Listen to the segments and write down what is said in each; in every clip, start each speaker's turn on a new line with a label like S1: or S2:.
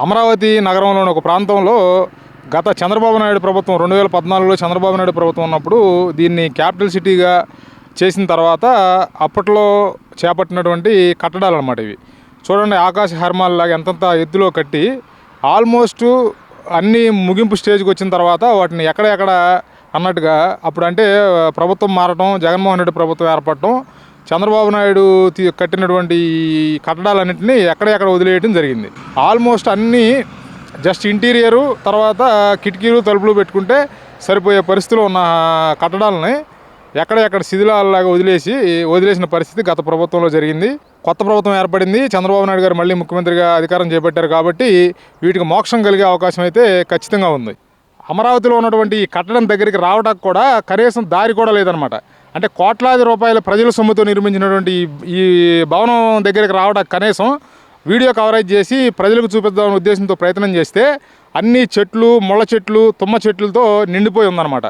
S1: అమరావతి నగరంలోని ఒక ప్రాంతంలో గత చంద్రబాబు నాయుడు ప్రభుత్వం రెండు వేల పద్నాలుగులో చంద్రబాబు నాయుడు ప్రభుత్వం ఉన్నప్పుడు దీన్ని క్యాపిటల్ సిటీగా చేసిన తర్వాత అప్పట్లో చేపట్టినటువంటి కట్టడాలు అనమాట ఇవి. చూడండి ఆకాశ హర్మాల్లాగా ఎంతంత ఎత్తులో కట్టి ఆల్మోస్ట్ అన్ని ముగింపు స్టేజ్కి వచ్చిన తర్వాత వాటిని ఎక్కడెక్కడ అన్నట్టుగా అప్పుడంటే ప్రభుత్వం మారటం జగన్మోహన్ రెడ్డి ప్రభుత్వం ఏర్పడటం చంద్రబాబు నాయుడు కట్టినటువంటి కట్టడాలన్నింటినీ ఎక్కడెక్కడ వదిలేయడం జరిగింది. ఆల్మోస్ట్ అన్నీ జస్ట్ ఇంటీరియరు తర్వాత కిటికీలు తలుపులు పెట్టుకుంటే సరిపోయే పరిస్థితిలో ఉన్న కట్టడాలని ఎక్కడెక్కడ శిథిలాలాగా వదిలేసి వదిలేసిన పరిస్థితి గత ప్రభుత్వంలో జరిగింది. కొత్త ప్రభుత్వం ఏర్పడింది. చంద్రబాబు నాయుడు గారు మళ్ళీ ముఖ్యమంత్రిగా అధికారం చేపట్టారు కాబట్టి వీటికి మోక్షం కలిగే అవకాశం అయితే ఖచ్చితంగా ఉంది. అమరావతిలో ఉన్నటువంటి ఈ కట్టడం దగ్గరికి రావడానికి కూడా కనీసం దారి కూడా లేదనమాట అంటే కోట్లాది రూపాయల ప్రజల సొమ్ముతో నిర్మించినటువంటి ఈ- భవనం దగ్గరికి రావడానికి కనీసం వీడియో కవరేజ్ చేసి ప్రజలకు చూపిద్దామనే ఉద్దేశంతో ప్రయత్నం చేస్తే అన్ని చెట్లు ముళ్ళ చెట్లు తుమ్మ చెట్లతో నిండిపోయి ఉందన్నమాట.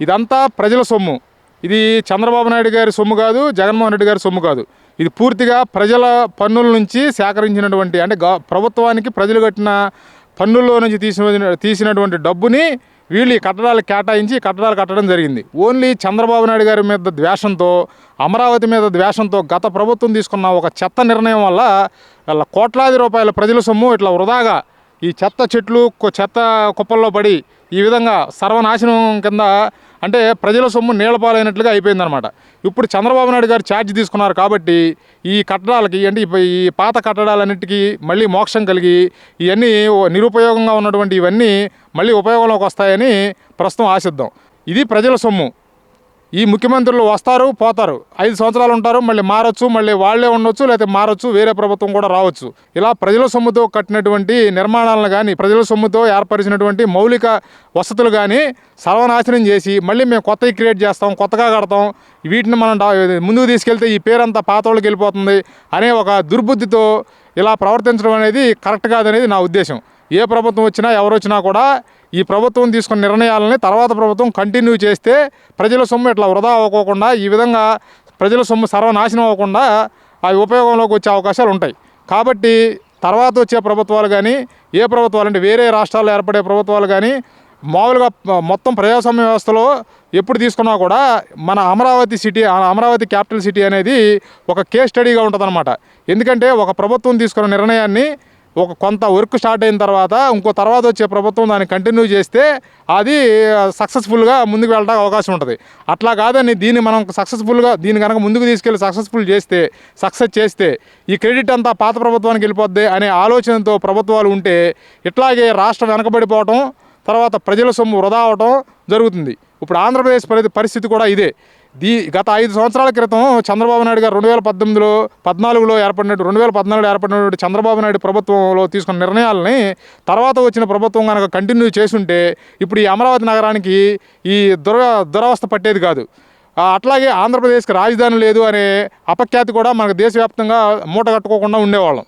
S1: ఇదంతా ప్రజల సొమ్ము. ఇది చంద్రబాబు నాయుడు గారి సొమ్ము కాదు జగన్మోహన్ రెడ్డి గారి సొమ్ము కాదు. ఇది పూర్తిగా ప్రజల పన్నుల నుంచి సేకరించినటువంటి అంటే ప్రభుత్వానికి ప్రజలు కట్టిన పన్నుల్లో నుంచి తీసిన తీసినటువంటి డబ్బుని వీళ్ళు ఈ కట్టడాలు కేటాయించి కట్టడాలు కట్టడం జరిగింది. ఓన్లీ చంద్రబాబు నాయుడు గారి మీద ద్వేషంతో అమరావతి మీద ద్వేషంతో గత ప్రభుత్వం తీసుకున్న ఒక చెత్త నిర్ణయం వల్ల వాళ్ళ కోట్లాది రూపాయల ప్రజల సొమ్ము ఇట్లా వృధాగా ఈ చెత్త చెట్లు చెత్త కుప్పల్లో పడి ఈ విధంగా సర్వనాశనం కింద అంటే ప్రజల సొమ్ము నీళ్ళపాలైనట్లుగా అయిపోయిందనమాట ఇప్పుడు చంద్రబాబు నాయుడు గారు ఛార్జ్ తీసుకున్నారు కాబట్టి ఈ కట్టడాలకి అంటే ఈ- ఈ పాత కట్టడాలన్నిటికీ మళ్ళీ మోక్షం కలిగి ఇవన్నీ నిరుపయోగంగా ఉన్నటువంటి ఇవన్నీ మళ్ళీ ఉపయోగంలోకి వస్తాయని ప్రస్తుతం ఆశిద్దాం. ఇది ప్రజల సొమ్ము. ఈ ముఖ్యమంత్రులు వస్తారు పోతారు. ఐదు సంవత్సరాలు ఉంటారు మళ్ళీ మారచ్చు మళ్ళీ వాళ్ళే ఉండొచ్చు లేకపోతే మారచ్చు వేరే ప్రభుత్వం కూడా రావచ్చు. ఇలా ప్రజల సొమ్ముతో కట్టినటువంటి నిర్మాణాలను కానీ ప్రజల సొమ్ముతో ఏర్పరిచినటువంటి మౌలిక వసతులు కానీ సర్వనాశనం చేసి మళ్ళీ మేము కొత్తవి క్రియేట్ చేస్తాం కొత్తగా కడతాం వీటిని మనం ముందుకు తీసుకెళ్తే ఈ పేరంతా పాతోళ్ళకి వెళ్ళిపోతుంది అనే ఒక దుర్బుద్ధితో ఇలా ప్రవర్తించడం అనేది కరెక్ట్ కాదనేది నా ఉద్దేశం. ఏ ప్రభుత్వం వచ్చినా ఎవరు వచ్చినా కూడా ఈ ప్రభుత్వం తీసుకున్న నిర్ణయాలని తర్వాత ప్రభుత్వం కంటిన్యూ చేస్తే ప్రజల సొమ్ము ఇట్లా వృధా అవ్వకోకుండా ఈ విధంగా ప్రజల సొమ్ము సర్వనాశనం అవ్వకుండా అవి ఉపయోగంలోకి వచ్చే అవకాశాలు ఉంటాయి. కాబట్టి తర్వాత వచ్చే ప్రభుత్వాలు కానీ ఏ ప్రభుత్వాలు అంటే వేరే రాష్ట్రాల్లో ఏర్పడే ప్రభుత్వాలు కానీ మామూలుగా మొత్తం ప్రజాస్వామ్య వ్యవస్థలో ఎప్పుడు తీసుకున్నా కూడా మన అమరావతి సిటీ ఆ అమరావతి క్యాపిటల్ సిటీ అనేది ఒక కేస్ స్టడీగా ఉంటుందన్నమాట. ఎందుకంటే ఒక ప్రభుత్వం తీసుకున్న నిర్ణయాన్ని ఒక కొంత వర్క్ స్టార్ట్ అయిన తర్వాత ఇంకో తర్వాత వచ్చే ప్రభుత్వం దాన్ని కంటిన్యూ చేస్తే అది సక్సెస్ఫుల్గా ముందుకు వెళ్ళడానికి అవకాశం ఉంటుంది. అట్లా కాదని దీన్ని మనం సక్సెస్ఫుల్గా దీన్ని కనుక ముందుకు తీసుకెళ్ళి సక్సెస్ఫుల్ చేస్తే సక్సెస్ చేస్తే ఈ క్రెడిట్ అంతా పాత ప్రభుత్వానికి వెళ్ళిపోద్ది అనే ఆలోచనతో ప్రభుత్వాలు ఉంటే ఇట్లాగే రాష్ట్రం వెనకబడిపోవటం తర్వాత ప్రజల సొమ్ము వృధా అవటం జరుగుతుంది. ఇప్పుడు ఆంధ్రప్రదేశ్ పరి- పరిస్థితి కూడా ఇదే. దీ గత ఐదు సంవత్సరాల క్రితం చంద్రబాబు నాయుడు గారు రెండు వేల పద్దెనిమిదిలో పద్నాలుగులో ఏర్పడినట్టు రెండు వేల పద్నాలుగులో ఏర్పడినటువంటి చంద్రబాబు నాయుడు ప్రభుత్వంలో తీసుకున్న నిర్ణయాలని తర్వాత వచ్చిన ప్రభుత్వం కనుక కంటిన్యూ చేసుంటే ఇప్పుడు ఈ అమరావతి నగరానికి ఈ దుర దురవస్థ పట్టేది కాదు. అట్లాగే ఆంధ్రప్రదేశ్కి రాజధాని లేదు అనే అపఖ్యాతి కూడా మనకు దేశవ్యాప్తంగా మూట కట్టుకోకుండా ఉండేవాళ్ళం.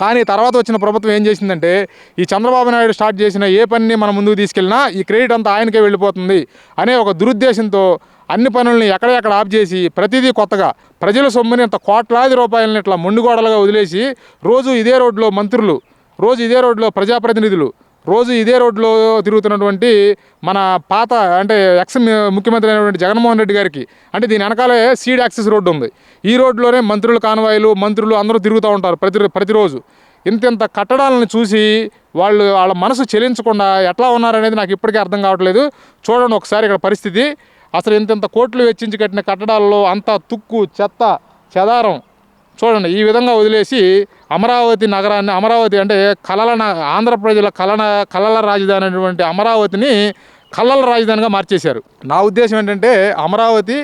S1: కానీ తర్వాత వచ్చిన ప్రభుత్వం ఏం చేసిందంటే ఈ చంద్రబాబు నాయుడు స్టార్ట్ చేసిన ఏ పనిని మనం ముందుకు తీసుకెళ్ళినా ఈ క్రెడిట్ అంతా ఆయనకే వెళ్ళిపోతుంది అనే ఒక దురుద్దేశంతో అన్ని పనుల్ని ఎక్కడెక్కడ ఆఫ్ చేసి ప్రతిదీ కొత్తగా ప్రజల సొమ్ముని ఇంత కోట్లాది రూపాయలని ఇట్లా మొండుగోడలుగా వదిలేసి రోజు ఇదే రోడ్లో మంత్రులు రోజు ఇదే రోడ్లో ప్రజాప్రతినిధులు రోజు ఇదే రోడ్లో తిరుగుతున్నటువంటి మన పాత అంటే ఎక్స్ ముఖ్యమంత్రి అయినటువంటి జగన్మోహన్ రెడ్డి గారికి అంటే దీని వెనకాలే సీడ్ యాక్సెస్ రోడ్డు ఉంది. ఈ రోడ్లోనే మంత్రులు కాన్వాయిలు మంత్రులు అందరూ తిరుగుతూ ఉంటారు ప్రతి ప్రతిరోజు. ఇంత ఇంత కట్టడాలను చూసి వాళ్ళు వాళ్ళ మనసు చెలించకుండా ఎట్లా ఉన్నారనేది నాకు ఇప్పటికీ అర్థం కావట్లేదు. చూడండి ఒకసారి ఇక్కడ పరిస్థితి. అసలు ఇంత కోట్లు వెచ్చించి కట్టిన కట్టడాల్లో అంతా తుక్కు చెత్త చెదారం చూడండి. ఈ విధంగా వదిలేసి అమరావతి నగరాన్ని అమరావతి అంటే కలల ఆంధ్ర ప్రజల కలన కలల రాజధాని అనేటువంటి అమరావతిని కళ్ళల రాజధానిగా మార్చేశారు. నా ఉద్దేశం ఏంటంటే అమరావతి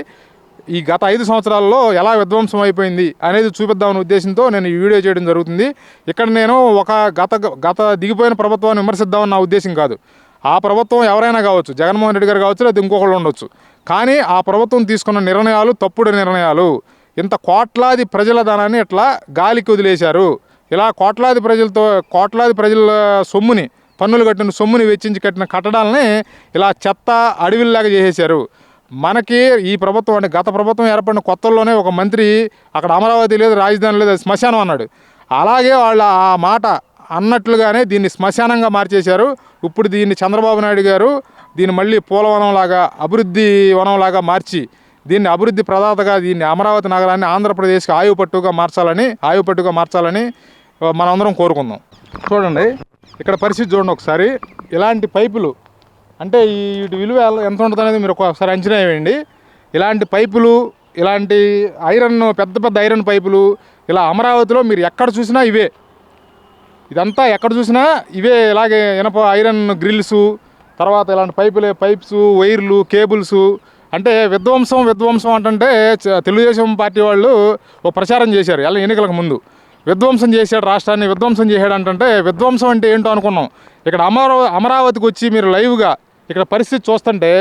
S1: ఈ గత ఐదు సంవత్సరాల్లో ఎలా విధ్వంసం అయిపోయింది అనేది చూపిద్దామనే ఉద్దేశంతో నేను ఈ వీడియో చేయడం జరుగుతుంది. ఇక్కడ నేను ఒక గత గత దిగిపోయిన ప్రభుత్వాన్ని విమర్శిద్దామని నా ఉద్దేశం కాదు. ఆ ప్రభుత్వం ఎవరైనా కావచ్చు జగన్మోహన్ రెడ్డి గారు కావచ్చు లేదా ఇంకొకళ్ళు ఉండొచ్చు. కానీ ఆ ప్రభుత్వం తీసుకున్న నిర్ణయాలు తప్పుడు నిర్ణయాలు. ఇంత కోట్లాది ప్రజల ధనాన్ని ఇట్లా గాలికి వదిలేశారు. ఇలా కోట్లాది ప్రజలతో కోట్లాది ప్రజల సొమ్ముని పన్నులు కట్టిన సొమ్ముని వెచ్చించి కట్టిన కట్టడాలని ఇలా చెత్త అడవిల్లాగా చేసేశారు. మనకి ఈ ప్రభుత్వం అంటే గత ప్రభుత్వం ఏర్పడిన కొత్తల్లోనే ఒక మంత్రి అక్కడ అమరావతి లేదు రాజధాని లేదు శ్మశానం అన్నాడు. అలాగే వాళ్ళు ఆ మాట అన్నట్లుగానే దీన్ని శ్మశానంగా మార్చేశారు. ఇప్పుడు దీన్ని చంద్రబాబు నాయుడు గారు దీన్ని మళ్ళీ పూలవనంలాగా అభివృద్ధి వనంలాగా మార్చి దీన్ని అభివృద్ధి ప్రదాతగా దీన్ని అమరావతి నగరాన్ని ఆంధ్రప్రదేశ్కి ఆయుపట్టుగా మార్చాలని ఆయుపట్టుగా మార్చాలని మనందరం కోరుకుందాం. చూడండి ఇక్కడ పరిస్థితి చూడండి ఒకసారి. ఇలాంటి పైపులు అంటే వీటి విలువ ఎంత ఉంటుంది అనేది మీరు ఒకసారి అంచనా వేయండి. ఇలాంటి పైపులు ఇలాంటి ఐరన్ పెద్ద పెద్ద ఐరన్ పైపులు ఇలా అమరావతిలో మీరు ఎక్కడ చూసినా ఇవే. ఇదంతా ఎక్కడ చూసినా ఇవే ఇలాగే ఇనప ఐరన్ గ్రిల్స్ తర్వాత ఇలాంటి పైపులే పైప్స్ వైర్లు కేబుల్స్ అంటే విధ్వంసం విధ్వంసం అంటే తెలుగుదేశం పార్టీ వాళ్ళు ఓ ప్రచారం చేశారు అలా ఎన్నికలకు ముందు. విధ్వంసం చేశాడు రాష్ట్రాన్ని విధ్వంసం చేశాడు అంటే విధ్వంసం అంటే ఏంటో అనుకున్నాం. ఇక్కడ అమరా అమరావతికి వచ్చి మీరు లైవ్గా ఇక్కడ పరిస్థితి చూస్తుంటే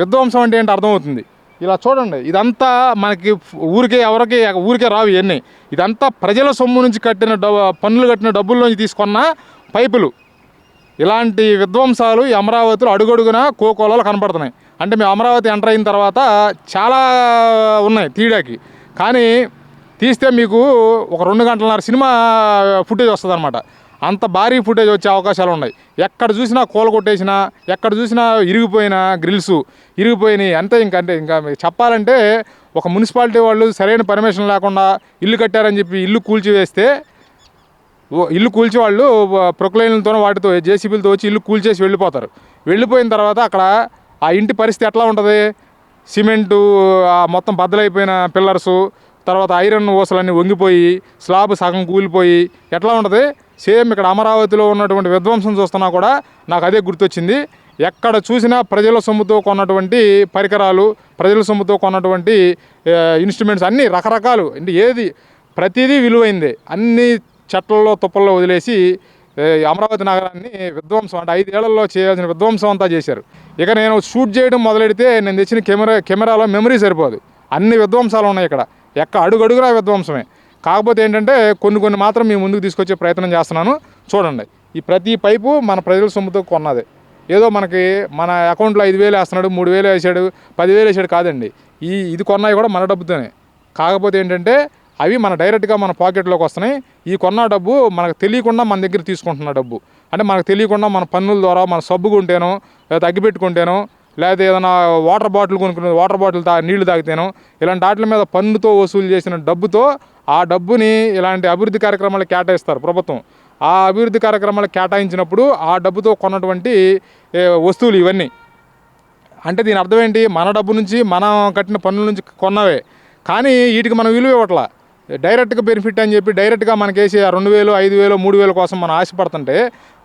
S1: విధ్వంసం అంటే ఏంటో అర్థమవుతుంది. ఇలా చూడండి ఇదంతా మనకి ఊరికే ఎవరికి ఊరికే రావు ఇవన్నీ ఇదంతా ప్రజల సొమ్ము నుంచి కట్టిన డబ్బు పన్నులు కట్టిన డబ్బుల్లోంచి తీసుకున్న పైపులు. ఇలాంటి విధ్వంసాలు ఈ అమరావతిలో అడుగడుగున కోకోలలో కనపడుతున్నాయి. అంటే మేము అమరావతి ఎంటర్ అయిన తర్వాత చాలా ఉన్నాయి తీయడానికి కానీ తీస్తే మీకు ఒక రెండు గంటలన్నర సినిమా ఫుటేజ్ వస్తుంది అనమాట అంత భారీ ఫుటేజ్ వచ్చే అవకాశాలు ఉన్నాయి. ఎక్కడ చూసినా కూల కొట్టేసినా ఎక్కడ చూసినా ఇరిగిపోయిన గ్రిల్స్ ఇరిగిపోయినాయి. అంతే ఇంకా అంటే ఇంకా చెప్పాలంటే ఒక మున్సిపాలిటీ వాళ్ళు సరైన పర్మిషన్ లేకుండా ఇల్లు కట్టారని చెప్పి ఇల్లు కూల్చివేస్తే ఇల్లు కూల్చే వాళ్ళు ప్రొక్లైన్లతో వాటితో జేసీబీలతో వచ్చి ఇల్లు కూల్చేసి వెళ్ళిపోతారు. వెళ్ళిపోయిన తర్వాత అక్కడ ఆ ఇంటి పరిస్థితి ఎట్లా ఉంటుంది? సిమెంటు మొత్తం బద్దలైపోయిన పిల్లర్సు తర్వాత ఐరన్ ఊసలన్నీ వంగిపోయి స్లాబ్ సగం కూలిపోయి ఎట్లా ఉంటుంది? సేమ్ ఇక్కడ అమరావతిలో ఉన్నటువంటి విధ్వంసం చూస్తున్నా కూడా నాకు అదే గుర్తొచ్చింది. ఎక్కడ చూసినా ప్రజల సొమ్ముతో కొన్నటువంటి పరికరాలు ప్రజల సొమ్ముతో కొన్నటువంటి ఇన్స్ట్రుమెంట్స్ అన్నీ రకరకాలు. అంటే ఏది ప్రతిదీ విలువైందే. అన్నీ చెట్లలో తుప్పల్లో వదిలేసి అమరావతి నగరాన్ని విధ్వంసం అంటే ఐదేళ్ళలో చేయాల్సిన విధ్వంసం అంతా చేశారు. ఇక నేను షూట్ చేయడం మొదలెడితే నేను తెచ్చిన కెమెరా కెమెరాలో మెమరీ సరిపోదు. అన్ని విధ్వంసాలు ఉన్నాయి ఇక్కడ. ఎక్క అడుగడుగురా విధ్వంసమే. కాకపోతే ఏంటంటే కొన్ని కొన్ని మాత్రం మీ ముందుకు తీసుకొచ్చే ప్రయత్నం చేస్తున్నాను. చూడండి. ఈ ప్రతి పైపు మన ప్రజల సొమ్ముతో కొన్నది. ఏదో మనకి మన అకౌంట్లో ఐదు వేలు వేస్తున్నాడు మూడు వేలు వేసాడు పదివేలు వేసాడు కాదండి. ఈ ఇది కొన్నాయి కూడా మన డబ్బుతోనే. కాకపోతే ఏంటంటే అవి మన డైరెక్ట్గా మన పాకెట్లోకి వస్తున్నాయి. ఈ కొన్న డబ్బు మనకు తెలియకుండా మన దగ్గర తీసుకుంటున్న డబ్బు. అంటే మనకు తెలియకుండా మన పన్నుల ద్వారా మన సబ్బు కొంటేనో లేదా తగ్గిపెట్టుకుంటేనో లేదా ఏదైనా వాటర్ బాటిల్ కొనుక్కునే వాటర్ బాటిల్ తా నీళ్ళు తాగితేనో ఇలాంటి వాటి మీద పన్నుతో వసూలు చేసిన డబ్బుతో ఆ డబ్బుని ఇలాంటి అభివృద్ధి కార్యక్రమాలు కేటాయిస్తారు ప్రభుత్వం. ఆ అభివృద్ధి కార్యక్రమాలు కేటాయించినప్పుడు ఆ డబ్బుతో కొన్నటువంటి వస్తువులు ఇవన్నీ. అంటే దీని అర్థం ఏంటి? మన డబ్బు నుంచి మనం కట్టిన పన్నుల నుంచి కొన్నవే. కానీ వీటికి మనం విలువ ఇవ్వట్లా. డైరెక్ట్గా బెనిఫిట్ అని చెప్పి డైరెక్ట్గా మనకేసి ఆ రెండు వేలు ఐదు వేలు మూడు వేల కోసం మనం ఆశపడుతుంటే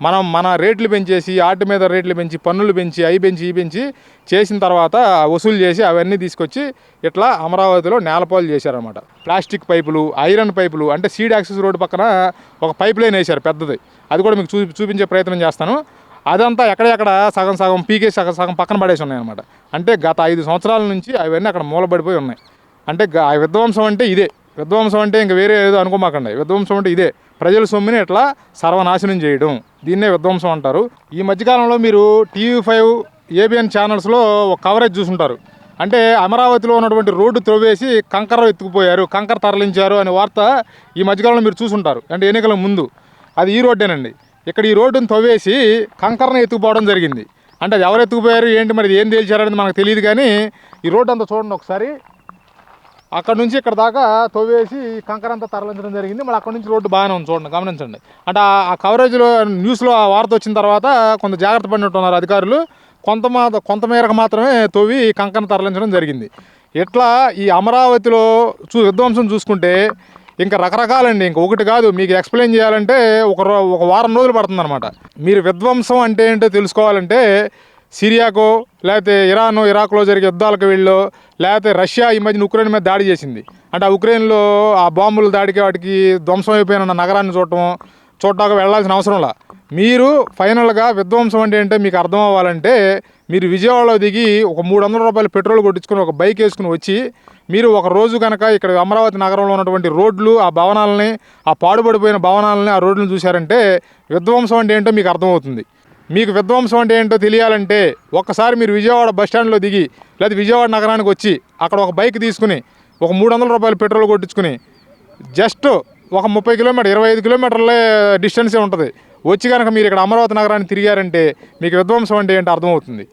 S1: మనం మన రేట్లు పెంచేసి ఆటి మీద రేట్లు పెంచి పన్నులు పెంచి అవి పెంచి ఇవి పెంచి చేసిన తర్వాత వసూలు చేసి అవన్నీ తీసుకొచ్చి ఇట్లా అమరావతిలో నేలపాలు చేశారనమాట ప్లాస్టిక్ పైపులు ఐరన్ పైపులు అంటే సీడ్ యాక్సెస్ రోడ్డు పక్కన ఒక పైప్ లైన్ వేశారు పెద్దది. అది కూడా మీకు చూ చూపించే ప్రయత్నం చేస్తాను. అదంతా ఎక్కడెక్కడ సగం సగం పీకే సగం సగం పక్కన పడేసి ఉన్నాయన్నమాట. అంటే గత ఐదు సంవత్సరాల నుంచి అవన్నీ అక్కడ మూలబడిపోయి ఉన్నాయి. అంటే ఆ విధ్వంసం అంటే ఇదే. విధ్వంసం అంటే ఇంక వేరే ఏదో అనుకోమాకండి. విధ్వంసం అంటే ఇదే. ప్రజల సొమ్ముని ఇట్లా సర్వనాశనం చేయడం. దీన్నే విధ్వంసం అంటారు. ఈ మధ్యకాలంలో మీరు టీవీ ఫైవ్ ఏబిఎన్ ఛానల్స్లో ఒక కవరేజ్ చూసుంటారు. అంటే అమరావతిలో ఉన్నటువంటి రోడ్డు త్రవ్వేసి కంకర ఎత్తుకుపోయారు కంకర తరలించారు అనే వార్త ఈ మధ్యకాలంలో మీరు చూసుంటారు. అంటే ఎన్నికల ముందు. అది ఈ రోడ్డేనండి. ఇక్కడ ఈ రోడ్డును తవ్వేసి కంకరను ఎత్తుకుపోవడం జరిగింది. అంటే అది ఎవరు ఎత్తుకుపోయారు ఏంటి మరి ఏం తేల్చారనేది మనకు తెలియదు కానీ ఈ రోడ్డు అంతా చూడండి ఒకసారి. అక్కడ నుంచి ఇక్కడ దాకా తవ్వేసి కంకర అంతా తరలించడం జరిగింది. మళ్ళీ అక్కడ నుంచి రోడ్డు బాగానే ఉంది చూడండి గమనించండి. అంటే ఆ- కవరేజ్లో న్యూస్లో ఆ వార్త వచ్చిన తర్వాత కొంత జాగ్రత్త పడినట్టున్నారు అధికారులు. కొంత మా కొంత మేరకు మాత్రమే తవ్వి కంకర తరలించడం జరిగింది. ఇట్లా ఈ అమరావతిలో చూ విధ్వంసం చూసుకుంటే ఇంకా రకరకాలండి. ఇంక ఒకటి కాదు మీకు ఎక్స్ప్లెయిన్ చేయాలంటే ఒక రో- ఒక వారం రోజులు పడుతుందన్నమాట. మీరు విధ్వంసం అంటే ఏంటో తెలుసుకోవాలంటే సిరియాకో లేకపోతే ఇరాన్ ఇరాక్లో జరిగే యుద్ధాలకు వీళ్ళు లేకపోతే రష్యా ఈ మధ్యన ఉక్రెయిన్ మీద దాడి చేసింది. అంటే ఆ ఉక్రెయిన్లో ఆ బాంబుల దాడికి వాటికి ధ్వంసం అయిపోయిన నగరాన్ని చూడటం చూడటానికి వెళ్ళాల్సిన అవసరంలా మీరు ఫైనల్గా విధ్వంసం అంటే ఏంటో మీకు అర్థం అవ్వాలంటే మీరు విజయవాడలో దిగి ఒక మూడు వందల రూపాయలు పెట్రోల్ కొట్టించుకొని ఒక బైక్ వేసుకుని వచ్చి మీరు ఒక రోజు కనుక ఇక్కడ అమరావతి నగరంలో ఉన్నటువంటి రోడ్లు ఆ భవనాలని ఆ పాడుపడిపోయిన భవనాలని ఆ రోడ్లను చూశారంటే విధ్వంసం అంటే ఏంటో మీకు అర్థమవుతుంది. మీకు విధ్వంసం అంటే ఏంటో తెలియాలంటే ఒక్కసారి మీరు విజయవాడ బస్ స్టాండ్లో దిగి లేదా విజయవాడ నగరానికి వచ్చి అక్కడ ఒక బైక్ తీసుకుని ఒక మూడు వందల రూపాయలు పెట్రోల్ కొట్టించుకుని జస్ట్ ఒక ముప్పై కిలోమీటర్ ఇరవై ఐదు కిలోమీటర్లే డిస్టెన్సే ఉంటుంది. వచ్చి కనుక మీరు ఇక్కడ అమరావతి నగరాన్ని తిరిగారంటే మీకు విధ్వంసం అంటే ఏంటో అర్థమవుతుంది.